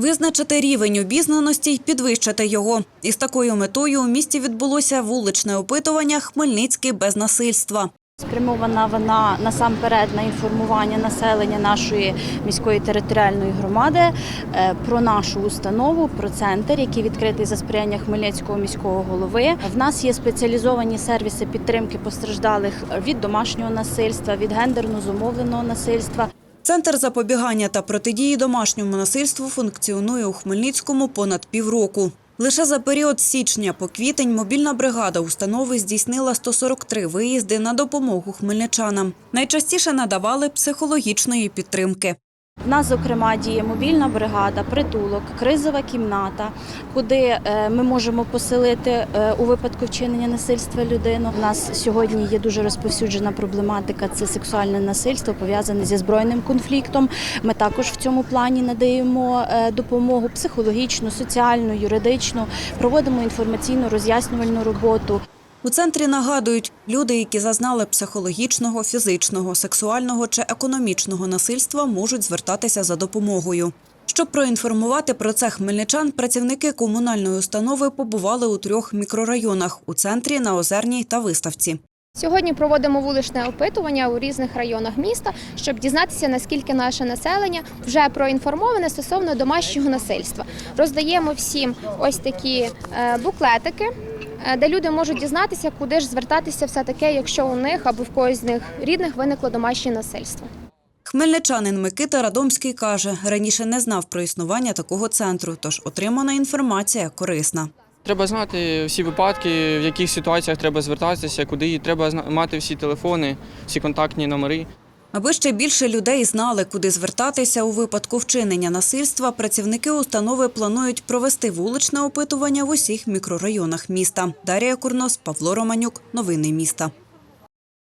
Визначити рівень обізнаності й підвищити його. Із такою метою у місті відбулося вуличне опитування Хмельницький без насильства. Спрямована вона насамперед на інформування населення нашої міської територіальної громади е, про нашу установу, про центр, який відкритий за сприяння Хмельницького міського голови. В нас є спеціалізовані сервіси підтримки постраждалих від домашнього насильства, від гендерно зумовленого насильства. Центр запобігання та протидії домашньому насильству функціонує у Хмельницькому понад півроку. Лише за період з січня по квітень мобільна бригада установи здійснила 143 виїзди на допомогу хмельничанам. Найчастіше надавали психологічної підтримки. В нас, зокрема, діє мобільна бригада, притулок, кризова кімната, куди е, ми можемо поселити е, у випадку вчинення насильства людину. У нас сьогодні є дуже розповсюджена проблематика це сексуальне насильство, пов'язане зі збройним конфліктом. Ми також в цьому плані надаємо е, допомогу психологічну, соціальну, юридичну, проводимо інформаційну роз'яснювальну роботу. У центрі нагадують, люди, які зазнали психологічного, фізичного, сексуального чи економічного насильства, можуть звертатися за допомогою. Щоб проінформувати про це хмельничан, працівники комунальної установи побували у трьох мікрорайонах у центрі, на Озерній та Виставці. Сьогодні проводимо вуличне опитування у різних районах міста, щоб дізнатися, наскільки наше населення вже проінформоване стосовно домашнього насильства. Роздаємо всім ось такі е, буклетики, де люди можуть дізнатися, куди ж звертатися все таке, якщо у них або в когось з них рідних виникло домашнє насильство. Хмельничанин Микита Радомський каже, раніше не знав про існування такого центру, тож отримана інформація корисна. Треба знати всі випадки, в яких ситуаціях треба звертатися, куди треба мати всі телефони, всі контактні номери. Аби ще більше людей знали, куди звертатися у випадку вчинення насильства, працівники установи планують провести вуличне опитування в усіх мікрорайонах міста. Дарія Курнос, Павло Романюк. Новини міста.